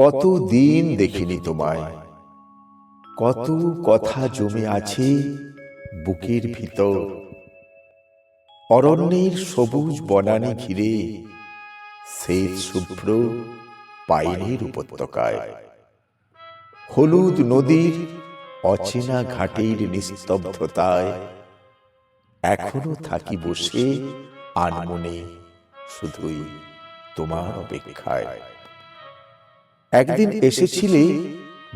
কত দিন দেখিনি তোমায়। কত কথা জমে আছে বুকের ভিতর। অরণ্যের সবুজ বনানি ঘিরে শ্বেত শুভ্র পাইনের উপত্যকায়। হলুদ নদীর অচেনা ঘাটের নিস্তব্ধতায়। এখনও থাকি বসে আনমনে। শুধুই তোমার অপেক্ষায়। একদিন এসেছিলে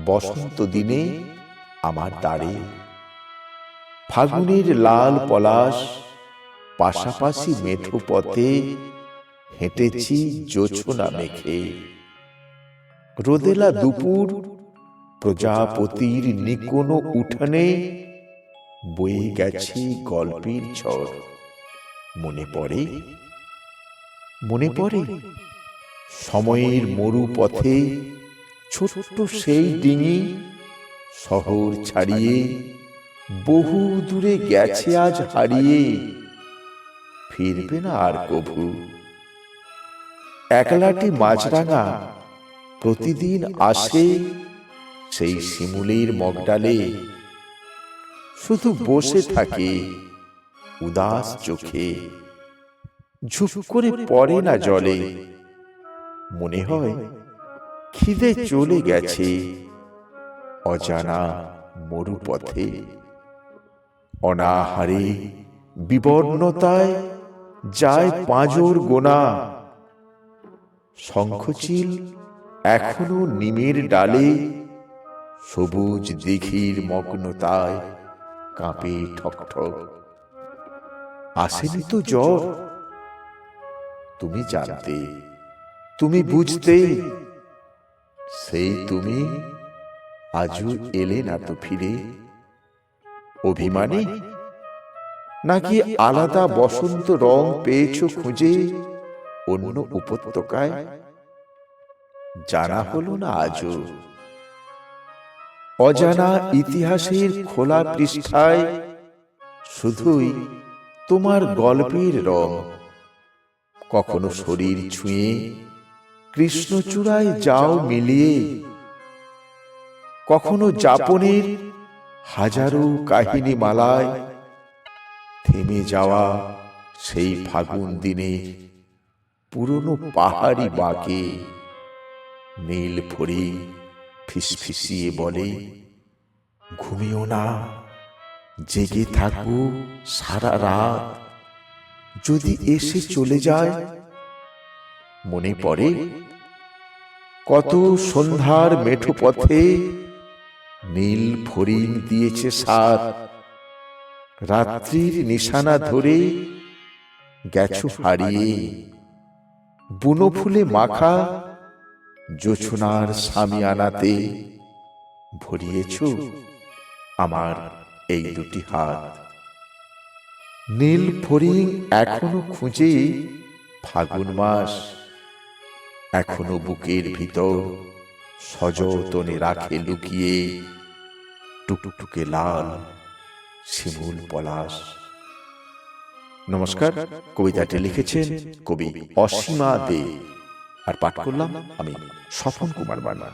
বসন্ত দিনে আমার দ্বারে ফাগুনের লাল পলাশ পাশাপাশি মেঠো পথে হেঁটেছি জোছনা মেখে। রোদেলা দুপুর প্রজাপতির নিকোনো উঠানে বয়ে গেছে গল্পের ঝড়। মনে পড়ে? মনে পড়ে? সময়ের মরু পথে ছোট্ট সেই ডিঙি শহর ছাড়িয়ে বহু দূরে গেছে আজ হারিয়ে। ফিরবে না আর কভু। একলাটি মাছরাঙা প্রতিদিন আসে সেই শিমুলের মগডালে। শুধু বসে থাকে উদাস চোখে। ঝুপ করে পড়ে না জলে। মনে হয় খিদে চলে গেছে। অজানা মরুপথে। অনাহারে বিবর্ণতায় যায় পাঁজর গোনা। শঙ্খচিল এখনও নিমের ডালে। সবুজ দিঘির মগ্নতায় কাঁপে ঠক ঠক আসেনি তো জ্বর? তুমি জানতে তুমি বুঝতে সেই তুমি আজও এলে না তো ফিরে। অভিমানী? নাকি আলাদা বসন্ত রং পেয়েছ খুঁজে? অন্য উপত্যকায়? জানা হলো না আজও। অজানা ইতিহাসের খোলা পৃষ্ঠায় শুধুই তোমার গল্পের রং। কখনো শরীর ছুঁয়ে কৃষ্ণচূড়ায় যাও মিলিয়ে। কখনো যাপনের হাজারো কাহিনী মালায় থেমে যাওয়া সেই ফাগুন দিনে পুরনো পাহাড়ি বাঁকে নীল ফড়ি ফিসফিসিয়ে বলে, ঘুমিও না, জেগে থাকো সারা রাত। যদি এসে চলে যায় মনে পড়ে কত সন্ধ্যার মেঠো পথে নীল ফরিং দিয়েছে সাত। রাত্রির নিশানা ধরে গেছো হারিয়ে। বুনো ফুলে মাখা জোছনার স্বামী আনাতে ভরিয়েছ আমার এই দুটি হাত। নীল ফরিং এখনও খুঁজে ফাগুন মাস এখনও বুকের ভিতর সযতনে রাখে লুকিয়ে টুকটুকে লাল শিমুল পলাশ। নমস্কার, কবিতাটি লিখেছেন কবি অসীমা দে। আর পাঠ করলাম আমি স্বপন কুমার বার্মা।